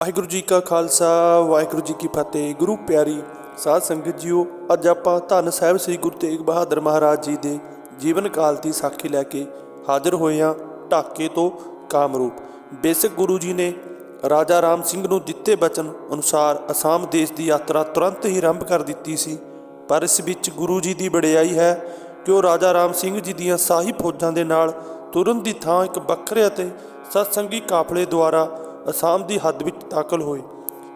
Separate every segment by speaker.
Speaker 1: ਵਾਹਿਗੁਰੂ ਜੀ ਕਾ ਖਾਲਸਾ, ਵਾਹਿਗੁਰੂ ਜੀ ਕੀ ਫਤਿਹ। ਗੁਰੂ ਪਿਆਰੀ ਸਾਧ ਸੰਗਤ ਜੀਓ, ਅੱਜ ਆਪਾਂ ਧੰਨ ਸਾਹਿਬ ਸ੍ਰੀ ਗੁਰੂ ਤੇਗ ਬਹਾਦਰ ਮਹਾਰਾਜ ਜੀ ਦੇ ਜੀਵਨ ਕਾਲ ਦੀ ਸਾਖੀ ਲੈ ਕੇ ਹਾਜ਼ਰ ਹੋਏ ਹਾਂ ਢਾਕੇ ਤੋਂ ਕਾਮਰੂਪ। ਬੇਸਿਕ ਗੁਰੂ ਜੀ ਨੇ ਰਾਜਾ ਰਾਮ ਸਿੰਘ ਨੂੰ ਦਿੱਤੇ ਬਚਨ ਅਨੁਸਾਰ ਅਸਾਮ ਦੇਸ਼ ਦੀ ਯਾਤਰਾ ਤੁਰੰਤ ਹੀ ਆਰੰਭ ਕਰ ਦਿੱਤੀ ਸੀ, ਪਰ ਇਸ ਵਿੱਚ ਗੁਰੂ ਜੀ ਦੀ ਵਡਿਆਈ ਹੈ ਕਿ ਉਹ ਰਾਜਾ ਰਾਮ ਸਿੰਘ ਜੀ ਦੀਆਂ ਸਾਹੀ ਫੌਜਾਂ ਦੇ ਨਾਲ ਤੁਰਨ ਦੀ ਥਾਂ ਇੱਕ ਵੱਖਰੇ ਅਤੇ ਸਤਸੰਗੀ ਕਾਫਲੇ ਦੁਆਰਾ ਅਸਾਮ ਦੀ ਹੱਦ ਵਿੱਚ ਦਾਖਲ ਹੋਏ।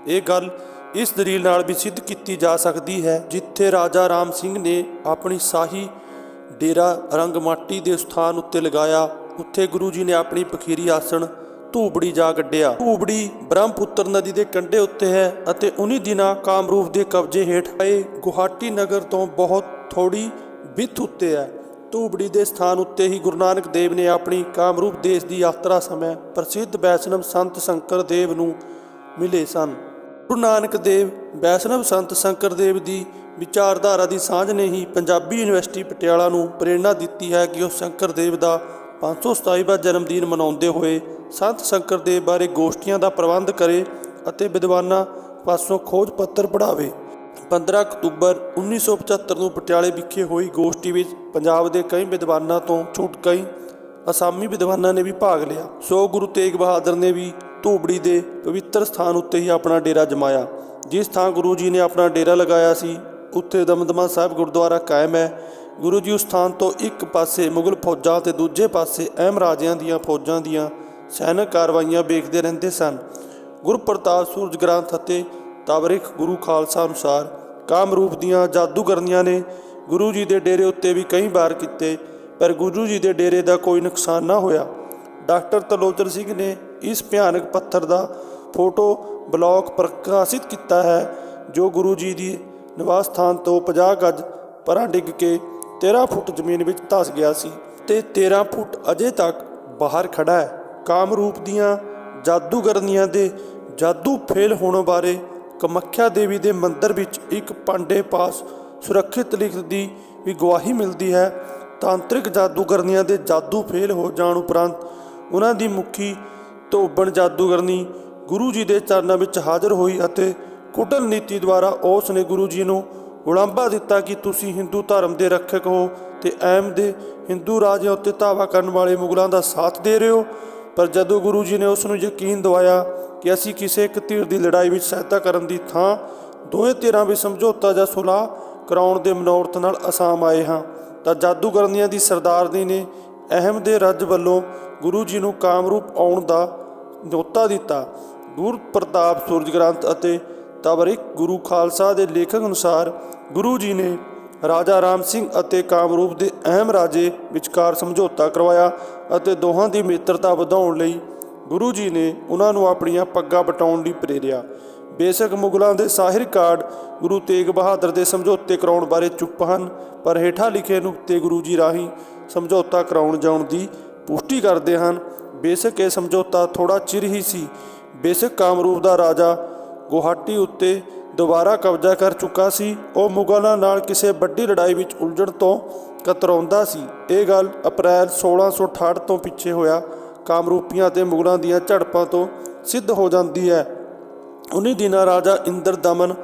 Speaker 1: ਇਹ ਗੱਲ ਇਸ ਦਲੀਲ ਨਾਲ ਵੀ ਸਿੱਧ ਕੀਤੀ ਜਾ ਸਕਦੀ ਹੈ, ਜਿੱਥੇ ਰਾਜਾ ਰਾਮ ਸਿੰਘ ਨੇ ਆਪਣੀ ਸਾਹੀ ਡੇਰਾ ਰੰਗਮਾਟੀ ਦੇ ਸਥਾਨ ਉੱਤੇ ਲਗਾਇਆ। ਉੱਥੇ ਗੁਰੂ ਜੀ ਨੇ ਆਪਣੀ ਪਖੀਰੀ ਆਸਣ ਧੂਬੜੀ ਜਾ ਗੱਡਿਆ। ਧੂਬੜੀ ਬ੍ਰਹਮਪੁੱਤਰ ਨਦੀ ਦੇ ਕੰਢੇ ਉੱਤੇ ਹੈ ਅਤੇ ਉਨੀ ਦਿਨਾਂ ਕਾਮਰੂਪ ਦੇ ਕਬਜ਼ੇ ਹੇਠ ਆਏ ਗੁਹਾਟੀ ਨਗਰ ਤੋਂ ਬਹੁਤ ਥੋੜੀ ਬਿੱਥ ਉੱਤੇ ਹੈ। ਧੂਬੜੀ ਦੇ ਸਥਾਨ ਉੱਤੇ ਹੀ ਗੁਰੂ ਨਾਨਕ ਦੇਵ ਨੇ ਆਪਣੀ ਕਾਮਰੂਪ ਦੇਸ਼ ਦੀ ਯਾਤਰਾ ਸਮੇਂ ਪ੍ਰਸਿੱਧ ਵੈਸ਼ਨਵ ਸੰਤ ਸ਼ੰਕਰ ਦੇਵ ਨੂੰ ਮਿਲੇ ਸਨ। ਗੁਰੂ ਨਾਨਕ ਦੇਵ ਵੈਸ਼ਨਵ ਸੰਤ ਸ਼ੰਕਰ ਦੇਵ ਦੀ ਵਿਚਾਰਧਾਰਾ ਦੀ ਸਾਂਝ ਨੇ ਹੀ ਪੰਜਾਬੀ ਯੂਨੀਵਰਸਿਟੀ ਪਟਿਆਲਾ ਨੂੰ ਪ੍ਰੇਰਣਾ ਦਿੱਤੀ ਹੈ ਕਿ ਉਹ ਸ਼ੰਕਰ ਦੇਵ ਦਾ 527ਵਾਂ ਜਨਮ ਦਿਨ ਮਨਾਉਂਦੇ ਹੋਏ ਸੰਤ ਸ਼ੰਕਰ ਦੇਵ ਬਾਰੇ ਗੋਸ਼ਟੀਆਂ ਦਾ ਪ੍ਰਬੰਧ ਕਰੇ ਅਤੇ ਵਿਦਵਾਨਾਂ ਪਾਸੋਂ ਖੋਜ ਪੱਤਰ ਪੜ੍ਹਾਵੇ। 15 ਅਕਤੂਬਰ 1975 ਨੂੰ ਪਟਿਆਲੇ ਵਿਖੇ ਹੋਈ ਗੋਸ਼ਟੀ ਵਿੱਚ ਪੰਜਾਬ ਦੇ ਕਈ ਵਿਦਵਾਨਾਂ ਤੋਂ ਛੁੱਟ ਕਈ ਅਸਾਮੀ ਵਿਦਵਾਨਾਂ ਨੇ ਵੀ ਭਾਗ ਲਿਆ। ਸੋ ਗੁਰੂ ਤੇਗ ਬਹਾਦਰ ਨੇ ਵੀ ਧੂਬੜੀ ਦੇ ਪਵਿੱਤਰ ਸਥਾਨ ਉੱਤੇ ਹੀ ਆਪਣਾ ਡੇਰਾ ਜਮਾਇਆ। ਜਿਸ ਥਾਂ ਗੁਰੂ ਜੀ ਨੇ ਆਪਣਾ ਡੇਰਾ ਲਗਾਇਆ ਸੀ, ਉੱਥੇ ਦਮਦਮਾ ਸਾਹਿਬ ਗੁਰਦੁਆਰਾ ਕਾਇਮ ਹੈ। ਗੁਰੂ ਜੀ ਉਸ ਸਥਾਨ ਤੋਂ ਇੱਕ ਪਾਸੇ ਮੁਗਲ ਫੌਜਾਂ ਤੇ ਦੂਜੇ ਪਾਸੇ ਅਹਿਮ ਰਾਜਿਆਂ ਦੀਆਂ ਫੌਜਾਂ ਦੀਆਂ ਸੈਨਿਕ ਕਾਰਵਾਈਆਂ ਵੇਖਦੇ ਰਹਿੰਦੇ ਸਨ। ਗੁਰਪ੍ਰਤਾਪ ਸੂਰਜ ਗ੍ਰੰਥ ਅਤੇ ਤਵਰਿਖ ਗੁਰੂ ਖਾਲਸਾ ਅਨੁਸਾਰ ਕਾਮਰੂਪ ਦੀਆਂ ਜਾਦੂਗਰਨੀਆਂ ਨੇ ਗੁਰੂ ਜੀ ਦੇ ਡੇਰੇ ਉੱਤੇ ਵੀ ਕਈ ਵਾਰ ਕੀਤੇ, ਪਰ ਗੁਰੂ ਜੀ ਦੇ ਡੇਰੇ ਦਾ ਕੋਈ ਨੁਕਸਾਨ ਨਾ ਹੋਇਆ। ਡਾਕਟਰ ਤਲੋਚਨ ਸਿੰਘ ਨੇ ਇਸ ਭਿਆਨਕ ਪੱਥਰ ਦਾ ਫੋਟੋ ਬਲੌਕ ਪ੍ਰਕਾਸ਼ਿਤ ਕੀਤਾ ਹੈ, ਜੋ ਗੁਰੂ ਜੀ ਦੀ ਨਿਵਾਸ ਸਥਾਨ ਤੋਂ 50 ਗੱਜ ਪਰਾਂ ਡਿੱਗ ਕੇ 13 ਫੁੱਟ ਜ਼ਮੀਨ ਵਿੱਚ ਧਸ ਗਿਆ ਸੀ ਤੇ 13 ਫੁੱਟ ਅਜੇ ਤੱਕ ਬਾਹਰ ਖੜਾ ਹੈ। ਕਾਮਰੂਪ ਦੀਆਂ ਜਾਦੂਗਰਨੀਆਂ ਦੇ ਜਾਦੂ ਫੇਲ ਹੋਣ ਬਾਰੇ ਕਮੱਖਿਆ ਦੇਵੀ ਦੇ ਮੰਦਿਰ ਵਿੱਚ ਇੱਕ ਪਾਂਡੇ ਪਾਸ ਸੁਰੱਖਿਅਤ ਲਿਖਤ ਦੀ ਵੀ ਗਵਾਹੀ ਮਿਲਦੀ ਹੈ। ਤਾਂਤਰਿਕ ਜਾਦੂਗਰਨੀਆਂ ਦੇ ਜਾਦੂ ਫੇਲ ਹੋ ਜਾਣ ਉਪਰੰਤ ਉਹਨਾਂ ਦੀ ਮੁਖੀ ਧੋਬਣ ਜਾਦੂਗਰਨੀ ਗੁਰੂ ਜੀ ਦੇ ਚਰਨਾਂ ਵਿੱਚ ਹਾਜ਼ਰ ਹੋਈ ਅਤੇ ਕੁਟਲ ਨੀਤੀ ਦੁਆਰਾ ਉਸ ਨੇ ਗੁਰੂ ਜੀ ਨੂੰ ਉਲੰਭਾ ਦਿੱਤਾ ਕਿ ਤੁਸੀਂ ਹਿੰਦੂ ਧਰਮ ਦੇ ਰੱਖਕ ਹੋ ਤੇ ਐਮ ਦੇ ਹਿੰਦੂ ਰਾਜਿਆਂ ਉੱਤੇ ਧਾਵਾ ਕਰਨ ਵਾਲੇ ਮੁਗਲਾਂ ਦਾ ਸਾਥ ਦੇ ਰਹੇ ਹੋ। ਪਰ ਜਦੋਂ ਗੁਰੂ ਜੀ ਨੇ ਉਸ ਨੂੰ ਯਕੀਨ ਦਿਵਾਇਆ ਕਿ ਅਸੀਂ ਕਿਸੇ ਇੱਕ ਧਿਰ ਦੀ ਲੜਾਈ ਵਿੱਚ ਸਹਾਇਤਾ ਕਰਨ ਦੀ ਥਾਂ ਦੋਵੇਂ ਧਿਰਾਂ ਵਿੱਚ ਸਮਝੌਤਾ ਜਾਂ ਸੁਲਾਹ ਕਰਾਉਣ ਦੇ ਮਨੋਰਥ ਨਾਲ ਅਸਾਮ ਆਏ ਹਾਂ। ਤਾਂ ਜਾਦੂਗਰਨੀਆਂ ਦੀ ਸਰਦਾਰਨੀ ਨੇ ਅਹਿਮ ਦੇ ਰੱਜ ਵੱਲੋਂ ਗੁਰੂ ਜੀ ਨੂੰ ਕਾਮਰੂਪ ਆਉਣ ਦਾ ਨਿਯੋਤਾ ਦਿੱਤਾ। ਗੁਰ ਪ੍ਰਤਾਪ ਸੂਰਜ ਗ੍ਰੰਥ ਅਤੇ ਤਵਰਿਕ ਗੁਰੂ ਖਾਲਸਾ ਦੇ ਲੇਖਕ ਅਨੁਸਾਰ ਗੁਰੂ ਜੀ ਨੇ ਰਾਜਾ ਰਾਮ ਸਿੰਘ ਅਤੇ ਕਾਮਰੂਪ ਦੇ ਅਹਿਮ ਰਾਜੇ ਵਿਚਕਾਰ ਸਮਝੌਤਾ ਕਰਵਾਇਆ ਅਤੇ ਦੋਹਾਂ ਦੀ ਮਿੱਤਰਤਾ ਵਧਾਉਣ ਲਈ ਗੁਰੂ ਜੀ ਨੇ ਉਹਨਾਂ ਨੂੰ ਆਪਣੀਆਂ ਪੱਗਾਂ ਬਟਾਉਣ ਲਈ ਪ੍ਰੇਰਿਆ। ਬੇਸ਼ੱਕ ਮੁਗਲਾਂ ਦੇ ਸਾਹਿਰ ਕਾਰਡ ਗੁਰੂ ਤੇਗ ਬਹਾਦਰ ਦੇ ਸਮਝੌਤੇ ਕਰਾਉਣ ਬਾਰੇ ਚੁੱਪ ਹਨ, ਪਰ ਹੇਠਾਂ ਲਿਖੇ ਨੁਕਤੇ ਗੁਰੂ ਜੀ ਰਾਹੀਂ ਸਮਝੌਤਾ ਕਰਾਉਣ ਜਾਣ ਦੀ ਪੁਸ਼ਟੀ ਕਰਦੇ ਹਨ। ਬੇਸ਼ੱਕ ਇਹ ਸਮਝੌਤਾ ਥੋੜਾ ਚਿਰ ਹੀ ਸੀ। ਬੇਸ਼ੱਕ ਕਾਮਰੂਪ ਦਾ ਰਾਜਾ ਗੁਹਾਟੀ ਉੱਤੇ ਦੁਬਾਰਾ ਕਬਜ਼ਾ ਕਰ ਚੁੱਕਾ ਸੀ। ਉਹ ਮੁਗਲਾਂ ਨਾਲ ਕਿਸੇ ਵੱਡੀ ਲੜਾਈ ਵਿੱਚ ਉਲਝਣ ਤੋਂ ਕਤਰਾਉਂਦਾ ਸੀ। ਇਹ ਗੱਲ ਅਪ੍ਰੈਲ 1668 ਤੋਂ ਪਿੱਛੇ ਹੋਇਆ। ਕਾਮਰੂਪੀਆਂ ਅਤੇ ਮੁਗਲਾਂ ਦੀਆਂ ਝੜਪਾਂ ਤੋਂ ਸਿੱਧ ਹੋ ਜਾਂਦੀ ਹੈ। ਉਨੀ ਦਿਨਾਂ ਰਾਜਾ ਇੰਦਰ ਦਮਨ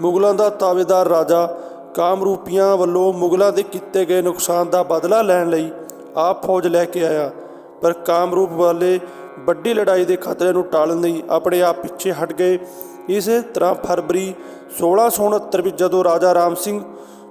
Speaker 1: ਮੁਗਲਾਂ ਦਾ ਤਾਵੇਦਾਰ ਰਾਜਾ, ਕਾਮਰੂਪੀਆਂ ਵੱਲੋਂ ਮੁਗਲਾਂ ਦੇ ਕੀਤੇ ਗਏ ਨੁਕਸਾਨ ਦਾ ਬਦਲਾ ਲੈਣ ਲਈ ਆਪ ਫੌਜ ਲੈ ਕੇ ਆਇਆ। ਪਰ ਕਾਮਰੂਪ ਵਾਲੇ ਵੱਡੀ ਲੜਾਈ ਦੇ ਖਤਰੇ ਨੂੰ ਟਾਲਣ ਲਈ ਆਪਣੇ ਆਪ ਪਿੱਛੇ ਹਟ ਗਏ। ਇਸੇ ਤਰ੍ਹਾਂ ਫਰਵਰੀ 1669 ਵਿੱਚ ਜਦੋਂ ਰਾਜਾ ਰਾਮ ਸਿੰਘ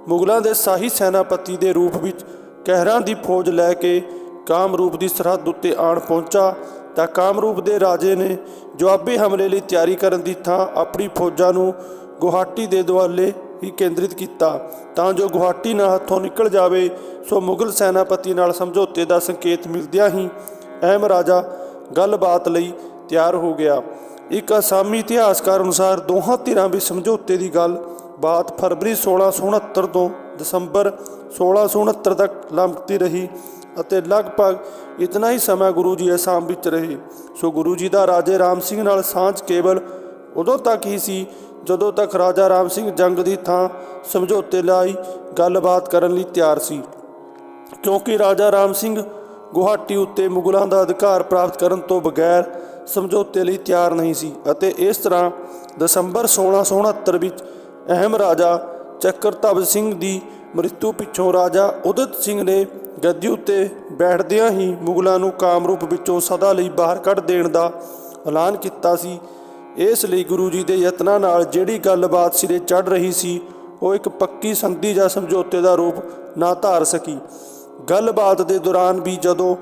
Speaker 1: ਮੁਗਲਾਂ ਦੇ ਸ਼ਾਹੀ ਸੈਨਾਪਤੀ ਦੇ ਰੂਪ ਵਿੱਚ ਕਹਿਰਾਂ ਦੀ ਫੌਜ ਲੈ ਕੇ ਕਾਮਰੂਪ ਦੀ ਸਰਹੱਦ ਉੱਤੇ ਆਣ ਪਹੁੰਚਾ ਤਾਂ ਕਾਮਰੂਪ ਦੇ ਰਾਜੇ ਨੇ ਜਵਾਬੀ ਹਮਲੇ ਲਈ ਤਿਆਰੀ ਕਰਨ ਦੀ ਥਾਂ ਆਪਣੀ ਫੌਜਾਂ ਨੂੰ ਗੁਹਾਟੀ ਦੇ ਦੁਆਲੇ ਹੀ ਕੇਂਦਰਿਤ ਕੀਤਾ। ਤਾਂ ਜੋ ਗੁਹਾਟੀ ਨਾ ਹੱਥੋਂ ਨਿਕਲ ਜਾਵੇ, ਸੋ ਮੁਗਲ ਸੈਨਾਪਤੀ ਨਾਲ ਸਮਝੌਤੇ ਦਾ ਸੰਕੇਤ ਮਿਲਦਿਆਂ ਹੀ ਅਹਿਮ ਰਾਜਾ ਗੱਲਬਾਤ ਲਈ ਤਿਆਰ ਹੋ ਗਿਆ। ਇੱਕ ਅਸਾਮੀ ਇਤਿਹਾਸਕਾਰ ਅਨੁਸਾਰ ਦੋਹਾਂ ਧਿਰਾਂ ਵਿੱਚ ਸਮਝੌਤੇ ਦੀ ਗੱਲ ਬਾਤ ਫਰਵਰੀ 1669 ਤੋਂ ਦਸੰਬਰ 1669 ਤੱਕ ਲੰਮਕਦੀ ਰਹੀ। ਅਤੇ ਲਗਭਗ ਇਤਨਾ ਹੀ ਸਮਾਂ ਗੁਰੂ ਜੀ ਅਸਾਮ ਵਿੱਚ ਰਹੇ। ਸੋ ਗੁਰੂ ਜੀ ਦਾ ਰਾਜੇ ਰਾਮ ਸਿੰਘ ਨਾਲ ਸਾਂਝ ਕੇਵਲ ਉਦੋਂ ਤੱਕ ਹੀ ਸੀ, ਜਦੋਂ ਤੱਕ ਰਾਜਾ ਰਾਮ ਸਿੰਘ ਜੰਗ ਦੀ ਥਾਂ ਸਮਝੌਤੇ ਲਈ ਗੱਲਬਾਤ ਕਰਨ ਲਈ ਤਿਆਰ ਸੀ। ਕਿਉਂਕਿ ਰਾਜਾ ਰਾਮ ਸਿੰਘ ਗੁਹਾਟੀ ਉੱਤੇ ਮੁਗਲਾਂ ਦਾ ਅਧਿਕਾਰ ਪ੍ਰਾਪਤ ਕਰਨ ਤੋਂ ਬਗੈਰ ਸਮਝੌਤੇ ਲਈ ਤਿਆਰ ਨਹੀਂ ਸੀ ਅਤੇ ਇਸ ਤਰ੍ਹਾਂ ਦਸੰਬਰ 1669 ਵਿੱਚ ਅਹਿਮ ਰਾਜਾ ਚੱਕਰਧਵ ਸਿੰਘ ਦੀ ਮ੍ਰਿਤੂ ਪਿੱਛੋਂ ਰਾਜਾ ਉਦਤ ਸਿੰਘ ਨੇ ਗੱਦੀ ਉੱਤੇ ਬੈਠਦਿਆਂ ਹੀ ਮੁਗਲਾਂ ਨੂੰ ਕਾਮਰੂਪ ਵਿੱਚੋਂ ਸਦਾ ਲਈ ਬਾਹਰ ਕੱਢ ਦੇਣ ਦਾ ਐਲਾਨ ਕੀਤਾ ਸੀ। ਇਸ ਲਈ ਗੁਰੂ ਜੀ ਦੇ ਯਤਨਾਂ ਨਾਲ ਜਿਹੜੀ ਗੱਲਬਾਤ ਸਿਰੇ ਚੜ ਰਹੀ ਸੀ, ਉਹ ਇੱਕ ਪੱਕੀ ਸੰਧੀ ਜਾਂ ਸਮਝੌਤੇ ਦਾ ਰੂਪ ਨਾ ਧਾਰ ਸਕੀ। ਗੱਲਬਾਤ ਦੇ ਦੌਰਾਨ ਵੀ ਜਦੋਂ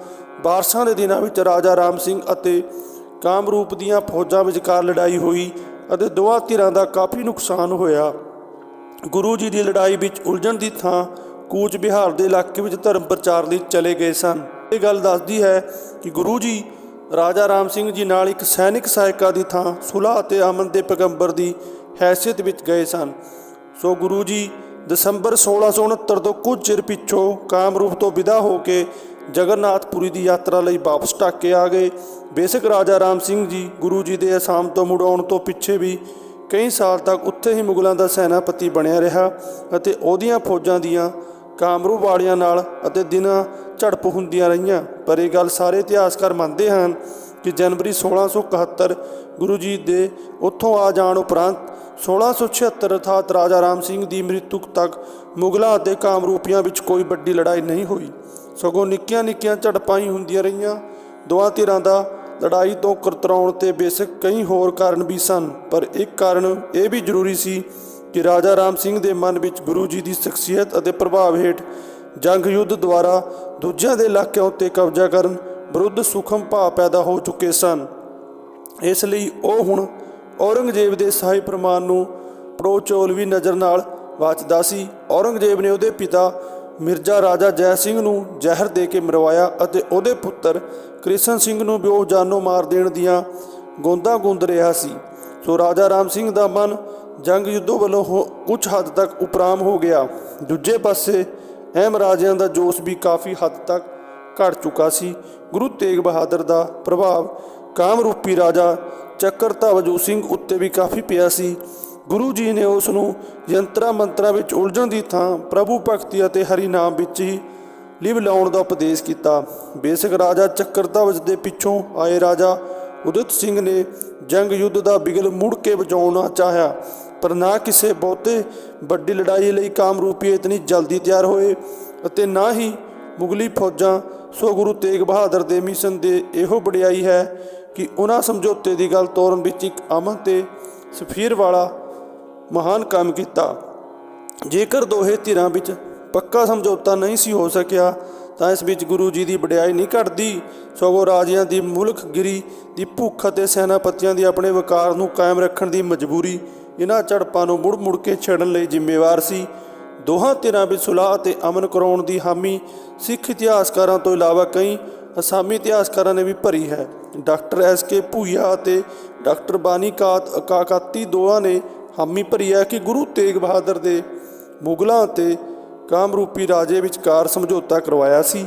Speaker 1: ਬਾਰਸਾਂ ਦੇ ਦਿਨਾਂ ਵਿੱਚ ਰਾਜਾ ਰਾਮ ਸਿੰਘ ਅਤੇ ਕਾਮਰੂਪ ਦੀਆਂ ਫੌਜਾਂ ਵਿਚਕਾਰ ਲੜਾਈ ਹੋਈ ਅਤੇ ਦੋਵਾਂ ਧਿਰਾਂ ਦਾ ਕਾਫੀ ਨੁਕਸਾਨ ਹੋਇਆ, ਗੁਰੂ ਜੀ ਦੀ ਲੜਾਈ ਵਿੱਚ ਉਲਝਣ ਦੀ ਥਾਂ ਕੂਚ ਬਿਹਾਰ ਦੇ ਇਲਾਕੇ ਵਿੱਚ ਧਰਮ ਪ੍ਰਚਾਰ ਲਈ ਚਲੇ ਗਏ ਸਨ। ਇਹ ਗੱਲ ਦੱਸਦੀ ਹੈ ਕਿ ਗੁਰੂ ਜੀ, ਰਾਜਾ ਰਾਮ ਸਿੰਘ ਜੀ ਨਾਲ ਇੱਕ ਸੈਨਿਕ ਸਹਾਇਕਾ ਦੀ ਥਾਂ ਸੁਲ੍ਹਾ ਅਤੇ ਅਮਨ ਦੇ ਪੈਗੰਬਰ ਦੀ ਹੈਸੀਅਤ ਵਿੱਚ ਗਏ ਸਨ। ਸੋ ਗੁਰੂ ਜੀ, ਦਸੰਬਰ 1669 ਤੋਂ ਕੁਝ ਚਿਰ ਪਿੱਛੋਂ ਕਾਮਰੂਪ ਤੋਂ ਵਿਦਾ ਹੋ ਕੇ ਜਗਨਨਾਥਪੁਰੀ ਦੀ ਯਾਤਰਾ ਲਈ ਵਾਪਸ ਢਾਕੇ ਆ ਗਏ। ਬੇਸ਼ੱਕ ਰਾਜਾ ਰਾਮ ਸਿੰਘ ਜੀ ਗੁਰੂ ਜੀ ਦੇ ਅਸਾਮ ਤੋਂ ਮੁੜ ਆਉਣ ਤੋਂ ਪਿੱਛੇ ਵੀ ਕਈ ਸਾਲ ਤੱਕ ਉੱਥੇ ਹੀ ਮੁਗਲਾਂ ਦਾ ਸੈਨਾਪਤੀ ਬਣਿਆ ਰਿਹਾ ਅਤੇ ਉਹਦੀਆਂ ਫੌਜਾਂ ਦੀਆਂ ਕਾਮਰੂਪ ਵਾਲਿਆਂ ਨਾਲ ਅਤੇ ਦਿਨਾਂ ਝੜਪ ਹੁੰਦੀਆਂ ਰਹੀਆਂ। ਪਰ ਇਹ ਗੱਲ ਸਾਰੇ ਇਤਿਹਾਸਕਾਰ ਮੰਨਦੇ ਹਨ ਕਿ ਜਨਵਰੀ 1671 ਗੁਰੂ ਜੀ ਦੇ ਉੱਥੋਂ ਆ ਜਾਣ ਉਪਰੰਤ 1676 ਅਰਥਾਤ ਰਾਜਾ ਰਾਮ ਸਿੰਘ ਦੀ ਮ੍ਰਿਤੂ ਤੱਕ ਮੁਗਲਾਂ ਅਤੇ ਕਾਮਰੂਪੀਆਂ ਵਿੱਚ ਕੋਈ ਵੱਡੀ ਲੜਾਈ ਨਹੀਂ ਹੋਈ। ਸਗੋਂ ਨਿੱਕੀਆਂ ਨਿੱਕੀਆਂ ਝੜਪਾਂ ਹੀ ਹੁੰਦੀਆਂ ਰਹੀਆਂ। ਦੋਹਾਂ ਧਿਰਾਂ ਦਾ ਲੜਾਈ ਤੋਂ ਕਰਤਰਾਉਣ ਤੇ ਬੇਸ਼ੱਕ ਕਈ ਹੋਰ ਕਾਰਨ ਵੀ ਸਨ, ਪਰ ਇੱਕ ਕਾਰਨ ਇਹ ਵੀ ਜ਼ਰੂਰੀ ਸੀ ਕਿ ਰਾਜਾ ਰਾਮ ਸਿੰਘ ਦੇ ਮਨ ਵਿੱਚ ਗੁਰੂ ਜੀ ਦੀ ਸ਼ਖਸੀਅਤ ਅਤੇ ਪ੍ਰਭਾਵ ਹੇਠ ਜੰਗ ਯੁੱਧ ਦੁਆਰਾ ਦੂਜਿਆਂ ਦੇ ਇਲਾਕਿਆਂ ਉੱਤੇ ਕਬਜ਼ਾ ਕਰਨ ਵਿਰੁੱਧ ਸੁਖਮ ਭਾਅ ਪੈਦਾ ਹੋ ਚੁੱਕੇ ਸਨ। ਇਸ ਲਈ ਉਹ ਹੁਣ ਔਰੰਗਜ਼ੇਬ ਦੇ ਸਹਾਈ ਪ੍ਰਮਾਨ ਨੂੰ ਪ੍ਰੋਚੋਲਵੀ ਨਜ਼ਰ ਨਾਲ ਵਾਚਦਾ ਸੀ। ਔਰੰਗਜ਼ੇਬ ਨੇ ਉਹਦੇ ਪਿਤਾ ਮਿਰਜ਼ਾ ਰਾਜਾ ਜੈ ਸਿੰਘ ਨੂੰ ਜ਼ਹਿਰ ਦੇ ਕੇ ਮਰਵਾਇਆ ਅਤੇ ਉਹਦੇ ਪੁੱਤਰ ਕ੍ਰਿਸ਼ਨ ਸਿੰਘ ਨੂੰ ਵੀ ਉਹ ਜਾਨੋਂ ਮਾਰ ਦੇਣ ਦੀਆਂ ਗੋਂਦਾਂ ਗੁੰਦ ਰਿਹਾ ਸੀ। ਸੋ ਰਾਜਾ ਰਾਮ ਸਿੰਘ ਦਾ ਮਨ ਜੰਗ ਯੁੱਧੋਂ ਵੱਲੋਂ ਹੋ- ਕੁਝ ਹੱਦ ਤੱਕ ਉਪਰਾਮ ਹੋ ਗਿਆ। ਦੂਜੇ ਪਾਸੇ, ਅਹਿਮ ਰਾਜਿਆਂ ਦਾ ਜੋਸ਼ ਵੀ ਕਾਫੀ ਹੱਦ ਤੱਕ ਘਟ ਚੁੱਕਾ ਸੀ। ਗੁਰੂ ਤੇਗ ਬਹਾਦਰ ਦਾ ਪ੍ਰਭਾਵ ਕਾਮਰੂਪੀ ਰਾਜਾ ਚੱਕਰਧਵ ਸਿੰਘ ਉੱਤੇ ਵੀ ਕਾਫੀ ਪਿਆ ਸੀ। ਗੁਰੂ ਜੀ ਨੇ ਉਸ ਨੂੰ ਯੰਤਰਾਂ ਮੰਤਰਾਂ ਵਿੱਚ ਉਲਝਣ ਦੀ ਥਾਂ ਪ੍ਰਭੂ ਭਗਤੀ ਅਤੇ ਹਰੀ ਨਾਮ ਵਿੱਚ ਹੀ ਲਿਵ ਲਾਉਣ ਦਾ ਉਪਦੇਸ਼ ਕੀਤਾ। ਬੇਸਿਕ ਰਾਜਾ ਚੱਕਰਧਵਜ ਦੇ ਪਿੱਛੋਂ ਆਏ ਰਾਜਾ ਉਦਿਤ ਸਿੰਘ ਨੇ ਜੰਗ ਯੁੱਧ ਦਾ ਬਿਗਲ ਮੁੜ ਕੇ ਵਜਾਉਣਾ ਚਾਹਿਆ, ਪਰ ਨਾ ਕਿਸੇ ਬਹੁਤੇ ਵੱਡੀ ਲੜਾਈ ਲਈ ਕਾਮਰੂਪੀ ਇਤਨੀ ਜਲਦੀ ਤਿਆਰ ਹੋਏ ਅਤੇ ਨਾ ਹੀ ਮੁਗਲੀ ਫੌਜਾਂ ਸੋ ਗੁਰੂ ਤੇਗ ਬਹਾਦਰ ਦੇ ਮਿਸ਼ਨ ਦੇ ਇਹੋ ਵਡਿਆਈ ਹੈ ਕਿ ਉਹਨਾਂ ਸਮਝੌਤੇ ਦੀ ਗੱਲ ਤੋਰਨ ਵਿੱਚ ਇੱਕ ਅਮਨ ਤੇ ਸਫੀਰ ਵਾਲਾ ਮਹਾਨ ਕੰਮ ਕੀਤਾ। ਜੇਕਰ ਦੋਹੇ ਧਿਰਾਂ ਵਿੱਚ ਪੱਕਾ ਸਮਝੌਤਾ ਨਹੀਂ ਸੀ ਹੋ ਸਕਿਆ ਤਾਂ ਇਸ ਵਿੱਚ ਗੁਰੂ ਜੀ ਦੀ ਵਡਿਆਈ ਨਹੀਂ ਘਟਦੀ। ਸਗੋਂ ਰਾਜਿਆਂ ਦੀ ਮੁਲਕਗਿਰੀ ਦੀ ਭੁੱਖ ਅਤੇ ਸੈਨਾਪਤੀਆਂ ਦੀ ਆਪਣੇ ਵਕਾਰ ਨੂੰ ਕਾਇਮ ਰੱਖਣ ਦੀ ਮਜਬੂਰੀ ਇਹਨਾਂ ਝੜਪਾਂ ਨੂੰ ਮੁੜ ਮੁੜ ਕੇ ਛੇੜਨ ਲਈ ਜ਼ਿੰਮੇਵਾਰ ਸੀ। ਦੋਹਾਂ ਧਿਰਾਂ ਵਿੱਚ ਸੁਲਾਹ ਅਤੇ ਅਮਨ ਕਰਾਉਣ ਦੀ ਹਾਮੀ ਸਿੱਖ ਇਤਿਹਾਸਕਾਰਾਂ ਤੋਂ ਇਲਾਵਾ ਕਈ ਅਸਾਮੀ ਇਤਿਹਾਸਕਾਰਾਂ ਨੇ ਵੀ ਭਰੀ ਹੈ। ਡਾਕਟਰ ਐਸ ਕੇ ਭੂਇਆ ਅਤੇ ਡਾਕਟਰ ਬਾਨੀ ਕਾਤ ਕਾਕਾਤੀ ਦੋਹਾਂ ਨੇ ਹਾਮੀ ਭਰੀ ਹੈ ਕਿ ਗੁਰੂ ਤੇਗ ਬਹਾਦਰ ਦੇ ਮੁਗਲਾਂ ਅਤੇ ਕਾਮਰੂਪੀ ਰਾਜੇ ਵਿਚਕਾਰ ਸਮਝੌਤਾ ਕਰਵਾਇਆ ਸੀ।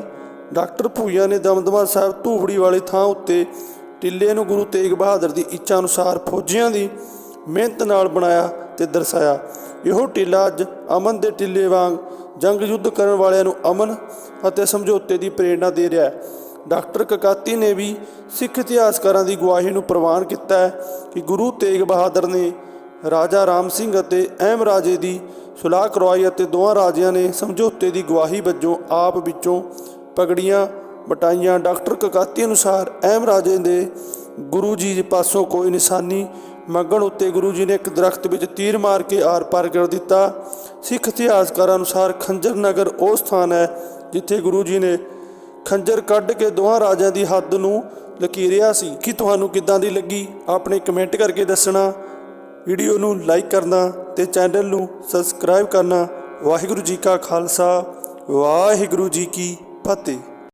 Speaker 1: ਡਾਕਟਰ ਭੂਇਆ ਨੇ ਦਮਦਮਾ ਸਾਹਿਬ ਧੂਬੜੀ ਵਾਲੀ ਥਾਂ ਉੱਤੇ ਟਿੱਲੇ ਨੂੰ ਗੁਰੂ ਤੇਗ ਬਹਾਦਰ ਦੀ ਇੱਛਾ ਅਨੁਸਾਰ ਫੌਜੀਆਂ ਦੀ ਮਿਹਨਤ ਨਾਲ ਬਣਾਇਆ ਤੇ ਦਰਸਾਇਆ। ਇਹੋ ਟਿੱਲਾ ਅੱਜ ਅਮਨ ਦੇ ਟਿੱਲੇ ਵਾਂਗ ਜੰਗ ਯੁੱਧ ਕਰਨ ਵਾਲਿਆਂ ਨੂੰ ਅਮਨ ਅਤੇ ਸਮਝੌਤੇ ਦੀ ਪ੍ਰੇਰਣਾ ਦੇ ਰਿਹਾ ਹੈ। ਡਾਕਟਰ ਕਕਾਤੀ ਨੇ ਵੀ ਸਿੱਖ ਇਤਿਹਾਸਕਾਰਾਂ ਦੀ ਗਵਾਹੀ ਨੂੰ ਪ੍ਰਵਾਨ ਕੀਤਾ ਹੈ ਕਿ ਗੁਰੂ ਤੇਗ ਬਹਾਦਰ ਨੇ ਰਾਜਾ ਰਾਮ ਸਿੰਘ ਅਤੇ ਅਹਿਮ ਰਾਜੇ ਦੀ ਸੁਲਾਹ ਕਰਵਾਈ ਅਤੇ ਦੋਹਾਂ ਰਾਜਿਆਂ ਨੇ ਸਮਝੌਤੇ ਦੀ ਗਵਾਹੀ ਵਜੋਂ ਆਪ ਵਿੱਚੋਂ ਪਗੜੀਆਂ ਬਟਾਈਆਂ ਡਾਕਟਰ ਕਕਾਤੀ ਅਨੁਸਾਰ ਅਹਿਮ ਰਾਜੇ ਦੇ ਗੁਰੂ ਜੀ ਦੇ ਪਾਸੋਂ ਕੋਈ ਨਿਸ਼ਾਨੀ ਮੰਗਣ ਉੱਤੇ ਗੁਰੂ ਜੀ ਨੇ ਇੱਕ ਦਰਖਤ ਵਿੱਚ ਤੀਰ ਮਾਰ ਕੇ ਆਰ ਪਾਰ ਕਰ ਦਿੱਤਾ। ਸਿੱਖ ਇਤਿਹਾਸਕਾਰਾਂ ਅਨੁਸਾਰ ਖੰਜਰ ਨਗਰ ਉਹ ਸਥਾਨ ਹੈ ਜਿੱਥੇ ਗੁਰੂ ਜੀ ਨੇ ਖੰਜਰ ਕੱਢ ਕੇ ਦੋਹਾਂ ਰਾਜਿਆਂ ਦੀ ਹੱਦ ਨੂੰ ਲਕੀਰਿਆ ਸੀ। ਕਿ ਤੁਹਾਨੂੰ ਕਿੱਦਾਂ ਦੀ ਲੱਗੀ? ਆਪਣੇ ਕਮੈਂਟ ਕਰਕੇ ਦੱਸਣਾ। ਵੀਡੀਓ ਨੂੰ ਲਾਈਕ ਕਰਨਾ ਤੇ ਚੈਨਲ ਨੂੰ ਸਬਸਕ੍ਰਾਈਬ ਕਰਨਾ। ਵਾਹਿਗੁਰੂ ਜੀ ਕਾ ਖਾਲਸਾ, ਵਾਹਿਗੁਰੂ ਜੀ ਕੀ ਫਤਿਹ।